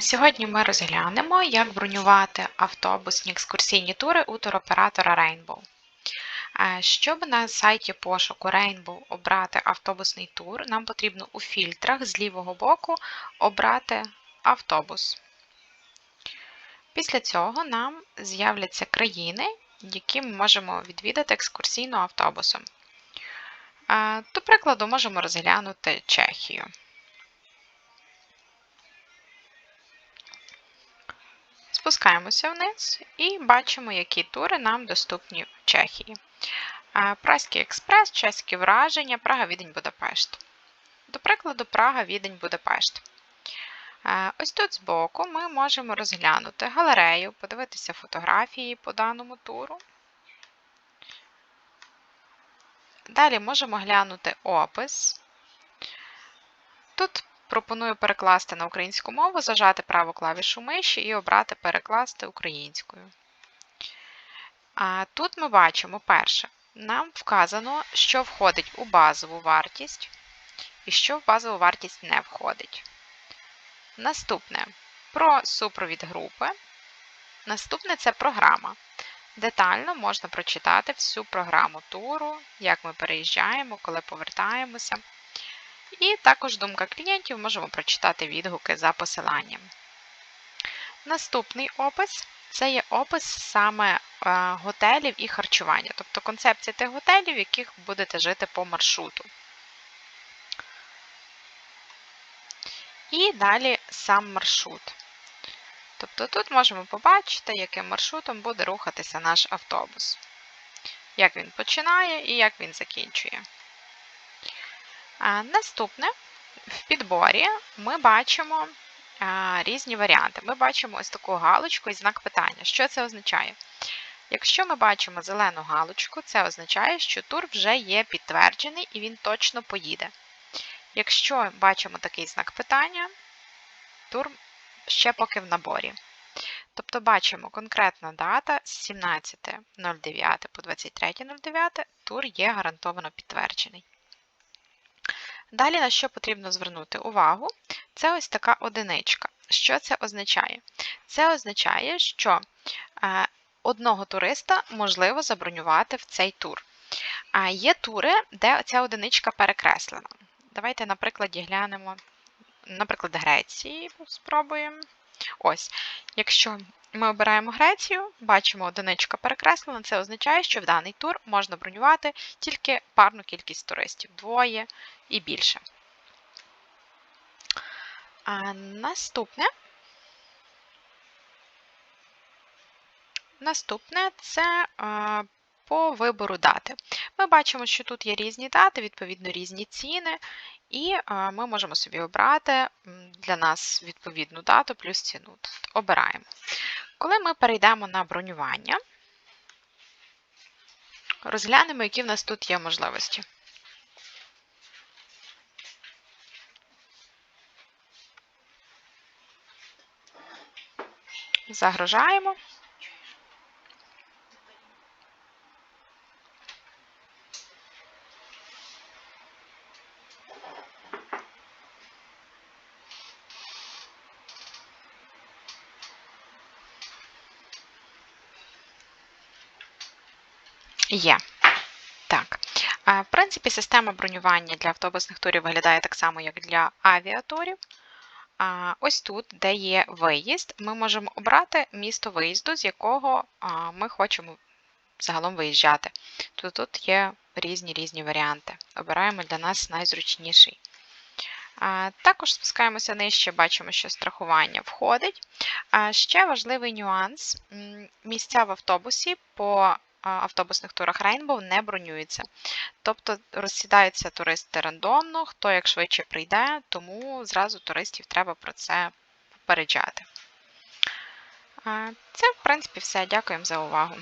Сьогодні ми розглянемо, як бронювати автобусні екскурсійні тури у туроператора Rainbow. Щоб на сайті пошуку Rainbow обрати автобусний тур, нам потрібно у фільтрах з лівого боку обрати автобус. Після цього нам з'являться країни, які ми можемо відвідати екскурсійно автобусом. До прикладу, можемо розглянути Чехію. Спускаємося вниз і бачимо, які тури нам доступні в Чехії. Праський експрес, чеські враження, Прага, Відень, Будапешт. До прикладу, Прага, Відень, Будапешт. Ось тут збоку ми можемо розглянути галерею, подивитися фотографії по даному туру. Далі можемо глянути опис. Тут Пропоную перекласти на українську мову, зажати праву клавішу миші і обрати Перекласти українською. А Тут ми бачимо, перше, нам вказано, що входить у базову вартість і що в базову вартість не входить. Наступне про супровід групи. Наступне це програма. Детально можна прочитати всю програму туру, як ми переїжджаємо, коли повертаємося. І також думка клієнтів можемо прочитати відгуки за посиланням. Наступний опис це є опис саме е, готелів і харчування, тобто концепція тих готелів, в яких будете жити по маршруту. І далі сам маршрут. Тобто тут можемо побачити, яким маршрутом буде рухатися наш автобус, як він починає і як він закінчує. Наступне в підборі ми бачимо різні варіанти. Ми бачимо ось таку галочку і знак питання. Що це означає? Якщо ми бачимо зелену галочку, це означає, що тур вже є підтверджений і він точно поїде. Якщо бачимо такий знак питання, тур ще поки в наборі. Тобто бачимо конкретна дата з 17.09 по 23.09 тур є гарантовано підтверджений. Далі на що потрібно звернути увагу, це ось така одиничка. Що це означає? Це означає, що е, одного туриста можливо забронювати в цей тур. А є тури, де ця одиничка перекреслена. Давайте, на прикладі, глянемо, наприклад, Греції спробуємо. Ось, якщо ми обираємо Грецію, бачимо одиничка перекреслена, це означає, що в даний тур можна бронювати тільки парну кількість туристів, двоє і більше. А Наступне Наступне це по вибору дати. Ми бачимо, що тут є різні дати, відповідно, різні ціни, і ми можемо собі обрати для нас відповідну дату плюс ціну. Тобто Обираємо. Коли ми перейдемо на бронювання, розглянемо, які в нас тут є можливості. Загружаємо. Є. Так. В принципі, система бронювання для автобусних турів виглядає так само, як для авіатурів. Ось тут, де є виїзд, ми можемо обрати місто виїзду, з якого ми хочемо загалом виїжджати. То тут є різні різні варіанти. Обираємо для нас найзручніший. Також спускаємося нижче, бачимо, що страхування входить. Ще важливий нюанс: місця в автобусі по автобусних турах Rainbow не бронюється. Тобто розсідаються туристи рандомно, хто як швидше прийде, тому зразу туристів треба про це попереджати. Це, в принципі, все. Дякуємо за увагу.